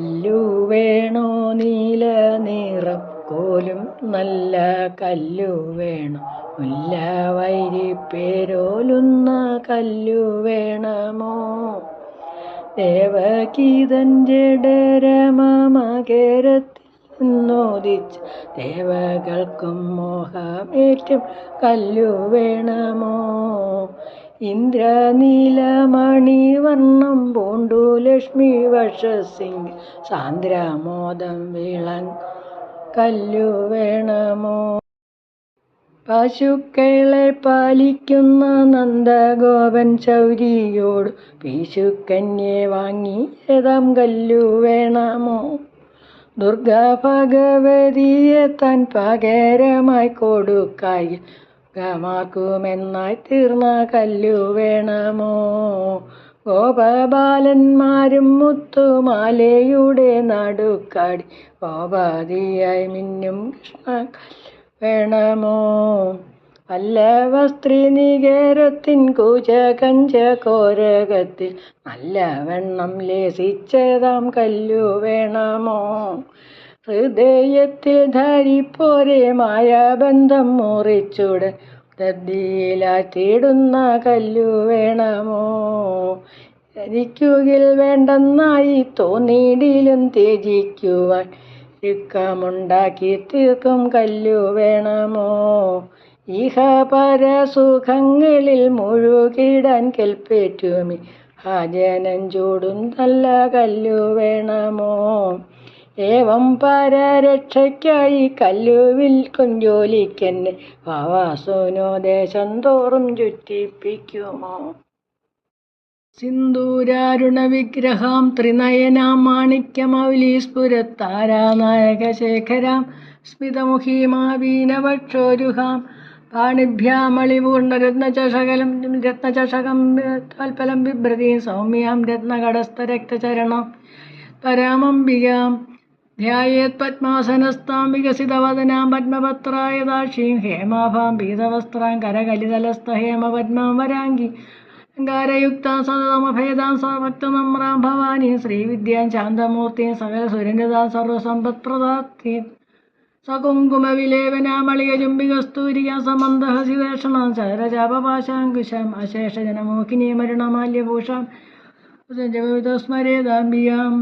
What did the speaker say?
കല്ലു വേണോ നീല നിറം കോലും നല്ല കല്ലു വേണം. മുല്ല വൈരിപ്പേരോലുന്ന കല്ലു വേണമോ? ദേവഗീതൻ ജഡരമകരത്തിൽ ദേവകൾക്കും മോഹമേറ്റും കല്ലു വേണമോ? ഇന്ദ്രനീലമണിവർണം പൂണ്ടു ലക്ഷ്മി വഷസിംഗ് സാന്ദ്രമോദം വിളങ് കല്ലു വേണമോ പശുക്കളെ പാലിക്കുന്ന നന്ദഗോപൻ ചൗരിയോട് പീശുക്കന്യെ വാങ്ങി രഥം കല്ലു വേണമോ ദുർഗ ഭഗവതിയെ താൻ പകരമായി കൊടുക്കായി ഗമാക്കുമെന്നായി തീർന്ന കല്ലു വേണമോ? ഗോപബാലന്മാരും മുത്തുമാലയുടെ നടുക്കാടി ഗോപാതിയായി മിന്നും കൃഷ്ണ വേണമോ? അല്ല സ്ത്രീ നികേരത്തിൻ കൂച കഞ്ച കോരകത്തിൽ നല്ല വെണ്ണം ലേസിച്ചതാം കല്ലു വേണമോ? ഹൃദയത്തിൽ ധരിപ്പോരെ മായാബന്ധം മുറിച്ചുടൻ ദീലാറ്റിടുന്ന കല്ലു വേണമോ? ധരിക്കുകിൽ വേണ്ടെന്നായി തോന്നിയിടിലും ത്യജിക്കുവാൻ ചുക്കമുണ്ടാക്കി തീർക്കും കല്ലു വേണമോ? ഇഹ പരസുഖങ്ങളിൽ മുഴുകിടാൻ കെൽപ്പേറ്റുമി. ഹാജനം ചൂടും നല്ല കല്ലു വേണമോ? ഏവം പരരക്ഷയ്ക്കായി കല്ലു വിൽക്കും ജോലിക്കെന്നെ ഭാവാസുനോ ദേശം തോറും ചുറ്റിപ്പിക്കുമോ? സിന്ദൂരാരുണ വിഗ്രഹാം ത്രിനയനാം മാണിക്യമൗലീസ്ഫുരത്താരാനായകശേഖരാം സ്മിതമുഖീമാവീനവക്ഷോരുഹാം പാണിഭ്യാമളിപൂർണരത്നചഷകലം രത്നചഷകം തൽഫലം ബിഭ്രതീം സൗമ്യാം രത്നകടസ്ഥരക്തചരണം പരാമംബികാം ധ്യായേത് പത്മാസനസ്ഥാം വികസിതവദനാം പത്മപത്രായ ദാക്ഷീം ഹേമാഭാം പീതവസ്ത്രാം കരകലിതലസ്ഥ ഹേമപത്മാം വരാങ്കി. അലങ്കാരയുക്താം സതതമഭേദാം സർവക്തനമ്രാം ഭവാനി ശ്രീവിദ്യാം ശാന്തമൂർത്തിയും സകല സുരനിതാം സർവസമ്പത്പ്രദാത്തീം സകുങ്കുമവിലേപനാമളിക ചുംബികസ്തൂരികാം സമന്തഹസിദേഷണാം ചരജാപപാശാങ്കുശാം അശേഷജനമോഹിനീ മരുണമാല്യഭൂഷാം. സ്മരേതാംബിയാം